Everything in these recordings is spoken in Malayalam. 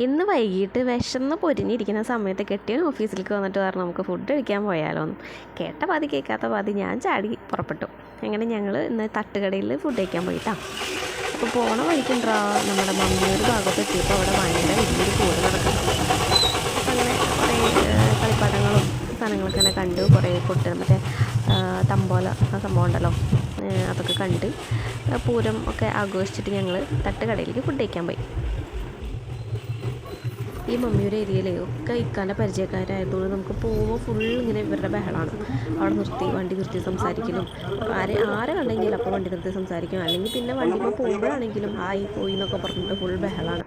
ഇന്ന് വൈകിട്ട് വിശന്ന് പൊരിഞ്ഞിരിക്കുന്ന സമയത്ത് കെട്ടിയ ഓഫീസിലേക്ക് വന്നിട്ട് പറഞ്ഞു നമുക്ക് ഫുഡ് കഴിക്കാൻ പോയാലോ എന്ന്. കേട്ട പാതി കേൾക്കാത്ത പാതി ഞാൻ ചാടി പുറപ്പെട്ടു. അങ്ങനെ ഞങ്ങൾ ഇന്ന് തട്ടുകടയിൽ ഫുഡ് കഴിക്കാൻ പോയിട്ടാണ് അപ്പോൾ പോണ വഴിക്കുണ്ടോ നമ്മുടെ മമ്മിയൊരു ഭാഗത്ത് എത്തിയപ്പോൾ അവിടെ ഭയങ്കര വലിയൊരു കൂട് നടക്കുന്നു. അങ്ങനെ കുറേ കളിപ്പാട്ടങ്ങളും സാധനങ്ങളൊക്കെ അങ്ങനെ കണ്ടു. കുറേ കൊട്ട് മറ്റേ തമ്പോല ആ സംഭവം ഉണ്ടല്ലോ. അതൊക്കെ കണ്ട് പൂരം ഒക്കെ ആഘോഷിച്ചിട്ട് ഞങ്ങൾ തട്ടുകടയിലേക്ക് ഫുഡ് കഴിക്കാൻ പോയി. ഈ മമ്മിയുടെ ഏരിയയിലെ ഒക്കെ ഇക്കാന്റെ പരിചയക്കാരായതുകൊണ്ട് നമുക്ക് പോകുമ്പോൾ ഫുൾ ഇങ്ങനെ ഇവരുടെ ബഹളമാണ് അവിടെ നിർത്തി വണ്ടി നിർത്തി സംസാരിക്കലും. ആരെ ആരെ കണ്ടെങ്കിലും അപ്പോൾ വണ്ടി നിർത്തി സംസാരിക്കും. അല്ലെങ്കിൽ പിന്നെ വണ്ടിയിൽ പോകുമ്പോഴാണെങ്കിലും ആയി പോയി എന്നൊക്കെ പറഞ്ഞിട്ട് ഫുൾ ബഹളമാണ്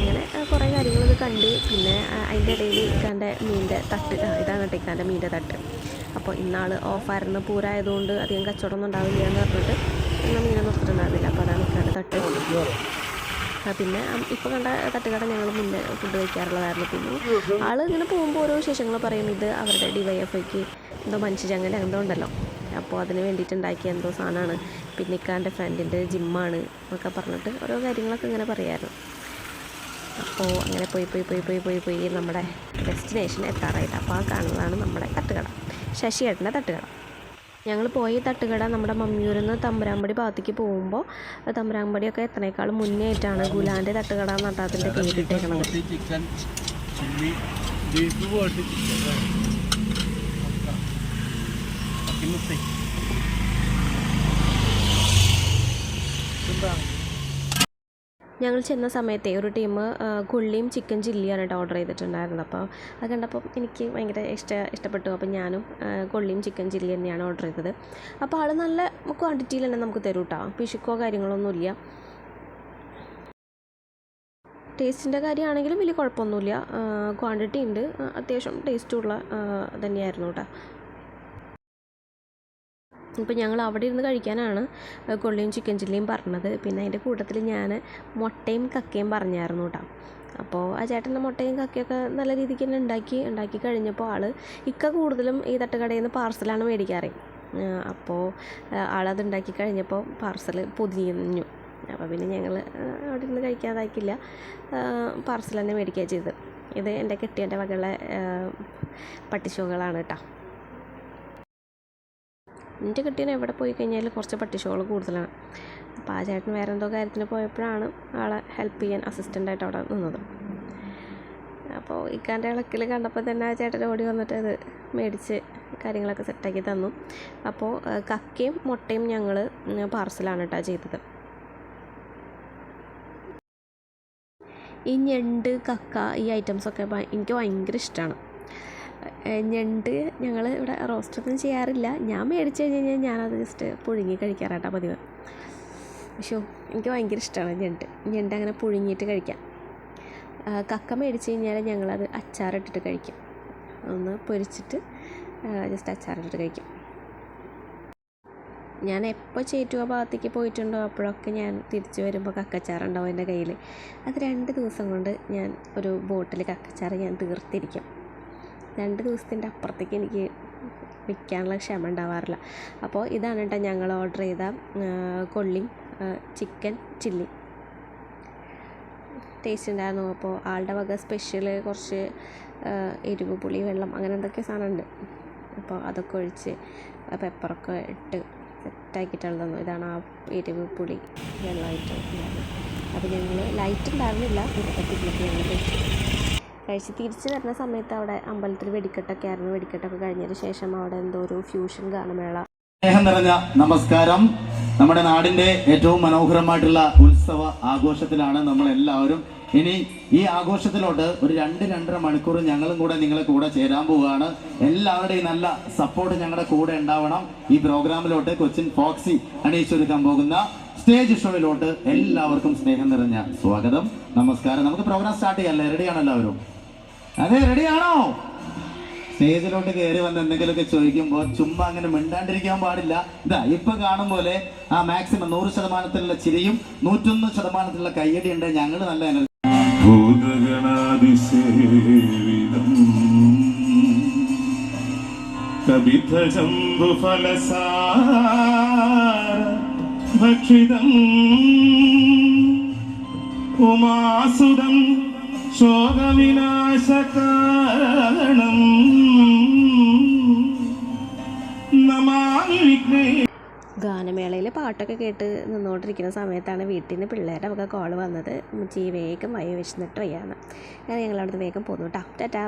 അങ്ങനെ കുറേ കാര്യങ്ങളൊക്കെ കണ്ട് പിന്നെ അതിന്റെ ഇടയിൽ ഇക്കാന്റെ മീന്റെ തട്ട് ഇതാണ് കേട്ടോ ഇക്കാന്റെ മീന്റെ തട്ട്. അപ്പോൾ ഇന്നാൾ ഓഫായിരുന്നു. പൂരായതുകൊണ്ട് അധികം കച്ചവടമൊന്നും ഉണ്ടാവില്ല എന്ന് പറഞ്ഞിട്ട് ഇന്ന് മീനെ നിർത്തിട്ടുണ്ടാവില്ല അപ്പോൾ അതാണ് ഇക്കാന്റെ തട്ട്. പിന്നെ ഇപ്പോൾ കണ്ട തട്ടുകട ഞങ്ങൾ മുന്നേ ഫുഡ് കഴിക്കാറുള്ളതായിരുന്നു. പിന്നെ ആൾ ഇങ്ങനെ പോകുമ്പോൾ ഓരോ വിശേഷങ്ങൾ പറയും ഇത് അവരുടെ ഡിവൈഎഫ്ഐക്ക് എന്തോ മനുഷ്യചങ്ങല എന്തോ ഉണ്ടല്ലോ. അപ്പോൾ അതിന് വേണ്ടിയിട്ട് ഉണ്ടാക്കിയ എന്തോ സാധനമാണ് പിന്നെ ഇക്കാന്റെ ഫ്രണ്ടിന്റെ ജിമ്മാണ് എന്നൊക്കെ പറഞ്ഞിട്ട് ഓരോ കാര്യങ്ങളൊക്കെ ഇങ്ങനെ പറയായിരുന്നു. അപ്പോൾ അങ്ങനെ പോയി പോയി പോയി പോയി പോയി പോയി നമ്മുടെ ഡെസ്റ്റിനേഷൻ എത്താറായിട്ട് അപ്പോൾ ആ കാണുന്നതാണ് നമ്മുടെ തട്ടുകട. ശശിയേട്ടന്റെ തട്ടുകട. ഞങ്ങൾ പോയി തട്ടുകട നമ്മുടെ മമ്മിയൂരിൽ നിന്ന് തമ്പുരാമ്പടി ഭാഗത്തേക്ക് പോകുമ്പോൾ തമ്പുരാമ്പടിയൊക്കെ എത്രയേക്കാളും മുന്നേ ആയിട്ടാണ് ഗുലാന്റെ തട്ടുകട എന്നിട്ട് അതിന്റെ പേരിട്ടേക്കണത് ഞങ്ങൾ ചെന്ന സമയത്തെ ഒരു ടീം കൊള്ളിയും ചിക്കൻ ചില്ലിയാണ് കേട്ടോ ഓർഡർ ചെയ്തിട്ടുണ്ടായിരുന്നത്. അപ്പോൾ അത് കണ്ടപ്പോൾ എനിക്ക് ഭയങ്കര ഇഷ്ട ഇഷ്ടപ്പെട്ടു. അപ്പോൾ ഞാനും കൊള്ളിയും ചിക്കൻ ചില്ലി തന്നെയാണ് ഓർഡർ ചെയ്തത്. അപ്പോൾ ആൾ നല്ല ക്വാണ്ടിറ്റിയിൽ തന്നെ നമുക്ക് തരും കേട്ടോ പിശുക്കോ കാര്യങ്ങളൊന്നുമില്ല ടേസ്റ്റിന്റെ കാര്യമാണെങ്കിലും വലിയ കുഴപ്പമൊന്നുമില്ല. ക്വാണ്ടിറ്റി ഉണ്ട്. അത്യാവശ്യം ടേസ്റ്റുള്ള തന്നെയായിരുന്നു കേട്ടോ ഇപ്പോൾ ഞങ്ങൾ അവിടെ ഇരുന്ന് കഴിക്കാനാണ് കൊള്ളിയും ചിക്കൻ ചില്ലിയും പറഞ്ഞത്. പിന്നെ അതിന്റെ കൂട്ടത്തിൽ ഞാൻ മുട്ടയും കക്കയും പറഞ്ഞായിരുന്നു കേട്ടോ അപ്പോൾ ആ ചേട്ടന്റെ മുട്ടയും കക്കയൊക്കെ നല്ല രീതിക്ക് തന്നെ ഉണ്ടാക്കി ഉണ്ടാക്കി കഴിഞ്ഞപ്പോൾ ആൾ ഇക്ക കൂടുതലും ഈ തട്ടുകടയിൽ നിന്ന് പാർസലാണ് മേടിക്കാറ്. അപ്പോൾ ആളത് ഉണ്ടാക്കി കഴിഞ്ഞപ്പോൾ പാർസൽ പൊതിഞ്ഞു. അപ്പോൾ പിന്നെ ഞങ്ങൾ അവിടെ ഇരുന്ന് കഴിക്കാതാക്കില്ല പാർസൽ തന്നെ മേടിക്കുക ചെയ്തത്. ഇത് എന്റെ കെട്ടിയന്റെ വകയുള്ള പട്ടിശോകളാണ് കേട്ടോ എന്റെ കെട്ടിയൻ എവിടെ പോയി കഴിഞ്ഞാലും കുറച്ച് പട്ടിഷോകൾ കൂടുതലാണ്. അപ്പോൾ ആ ചേട്ടൻ വേറെ എന്തോ കാര്യത്തിന് പോയപ്പോഴാണ് ആളെ ഹെൽപ്പ് ചെയ്യാൻ അസിസ്റ്റന്റായിട്ട് അവിടെ നിന്നത്. അപ്പോൾ ഇക്കാന്റെ ഇളക്കിൽ കണ്ടപ്പോൾ തന്നെ ആ ചേട്ടൻ ഓടി വന്നിട്ട് അത് മേടിച്ച് കാര്യങ്ങളൊക്കെ സെറ്റാക്കി തന്നു. അപ്പോൾ കക്കയും മുട്ടയും ഞങ്ങൾ പാർസലാണ് കേട്ടോ ചെയ്തത്. ഈ ഞണ്ട് കക്ക ഈ ഐറ്റംസൊക്കെ എനിക്ക് ഭയങ്കര ഇഷ്ടമാണ് ഞണ്ട് ഞങ്ങൾ ഇവിടെ റോസ്റ്റൊന്നും ചെയ്യാറില്ല. ഞാൻ മേടിച്ച് കഴിഞ്ഞ് കഴിഞ്ഞാൽ ഞാനത് ജസ്റ്റ് പുഴുങ്ങി കഴിക്കാറാട്ടാ പതിവ്. പക്ഷോ എനിക്ക് ഭയങ്കര ഇഷ്ടമാണ് ഞണ്ട്. ഞണ്ട് അങ്ങനെ പുഴുങ്ങിയിട്ട് കഴിക്കാം. കക്ക മേടിച്ച് കഴിഞ്ഞാൽ ഞങ്ങളത് അച്ചാറിട്ടിട്ട് കഴിക്കും. ഒന്ന് പൊരിച്ചിട്ട് ജസ്റ്റ് അച്ചാറിട്ടിട്ട് കഴിക്കും. ഞാൻ എപ്പോൾ ചേറ്റുവ ഭാഗത്തേക്ക് പോയിട്ടുണ്ടോ അപ്പോഴൊക്കെ ഞാൻ തിരിച്ചു വരുമ്പോൾ കക്കച്ചാറുണ്ടാവും എന്റെ കയ്യിൽ അത് രണ്ട് ദിവസം കൊണ്ട് ഞാൻ ഒരു ബോട്ടിൽ കക്കച്ചാറ് ഞാൻ തീർത്തിരിക്കും. രണ്ട് ദിവസത്തിന്റെ അപ്പുറത്തേക്ക് എനിക്ക് വയ്ക്കാനുള്ള ക്ഷമ ഉണ്ടാവാറില്ല. അപ്പോൾ ഇതാണ് കേട്ടോ ഞങ്ങൾ ഓർഡർ ചെയ്ത കൊള്ളി ചിക്കൻ ചില്ലി ടേസ്റ്റ് ഉണ്ടായിരുന്നു. അപ്പോൾ ആളുടെ വക സ്പെഷ്യൽ കുറച്ച് എരിവ് പുളി വെള്ളം അങ്ങനെ എന്തൊക്കെ സാധനമുണ്ട്. അപ്പോൾ അതൊക്കെ ഒഴിച്ച് പെപ്പറൊക്കെ ഇട്ട് സെറ്റാക്കിയിട്ടുള്ള തന്നു ഇതാണ് ആ എരിവ് പുളി വെള്ളമായിട്ട് അപ്പോൾ ഞങ്ങൾ ലൈറ്റ് ഉണ്ടായിരുന്നില്ല. ഇരട്ടത്തിലേക്ക് ഞങ്ങൾ കഴിച്ചു കഴിച്ച് തിരിച്ച് വരുന്ന സമയത്ത് അവിടെ അമ്പലത്തിൽ വെടിക്കെട്ടൊക്കെ ആയിരുന്നു. വെടിക്കെട്ടൊക്കെ കഴിഞ്ഞതിന് ശേഷം അവിടെ എന്തോ ഒരു ഫ്യൂഷൻ ഗാനമേള സ്നേഹം നിറഞ്ഞ നമസ്കാരം. നമ്മുടെ നാടിന്റെ ഏറ്റവും മനോഹരമായിട്ടുള്ള ഉത്സവ ആഘോഷത്തിലാണ് നമ്മൾ എല്ലാവരും ഇനി ഈ ആഘോഷത്തിലോട്ട് ഒരു രണ്ട് രണ്ടര മണിക്കൂർ ഞങ്ങളും കൂടെ നിങ്ങളെ കൂടെ ചേരാൻ പോവുകയാണ്. എല്ലാവരുടെയും നല്ല സപ്പോർട്ട് ഞങ്ങളുടെ കൂടെ ഉണ്ടാവണം. ഈ പ്രോഗ്രാമിലോട്ട് കൊച്ചിൻ ഫോക്സി അണിയിച്ചൊരുക്കാൻ പോകുന്ന സ്റ്റേജ് ഷോയിലോട്ട് എല്ലാവർക്കും സ്നേഹം നിറഞ്ഞ സ്വാഗതം. നമസ്കാരം. നമുക്ക് പ്രോഗ്രാം സ്റ്റാർട്ട് ചെയ്യാല്ലേ റെഡിയാണോ എല്ലാവരും? അതെ റെഡിയാണോ? സ്റ്റേജിലോട്ട് കയറി വന്ന് എന്തെങ്കിലുമൊക്കെ ചോദിക്കുമ്പോൾ ചുമ്മാ അങ്ങനെ മിണ്ടാണ്ടിരിക്കാൻ പാടില്ല. ഇതാ ഇപ്പൊ കാണും പോലെ ആ മാക്സിമം നൂറ് ശതമാനത്തിലുള്ള ചിരിയും നൂറ്റൊന്ന് ശതമാനത്തിലുള്ള കയ്യടി ഉണ്ട്. ഞങ്ങൾ നല്ല ഭക്ഷിതം. ഉമാസുതം ശോകവിനാശകാരണം. ഗാനമേളയിൽ പാട്ടൊക്കെ കേട്ട് നിന്നുകൊണ്ടിരിക്കുന്ന സമയത്താണ് വീട്ടിൽ നിന്ന് പിള്ളേരുടെ ഒക്കെ കോൾ വന്നത്. ഉമ്മച്ചി വേഗം വയ വിശന്നിട്ട് വയ്യാന്ന്. ഞാൻ ഞങ്ങൾ അവിടുന്ന് വേഗം പോന്നു കേട്ടോ ടാറ്റാ.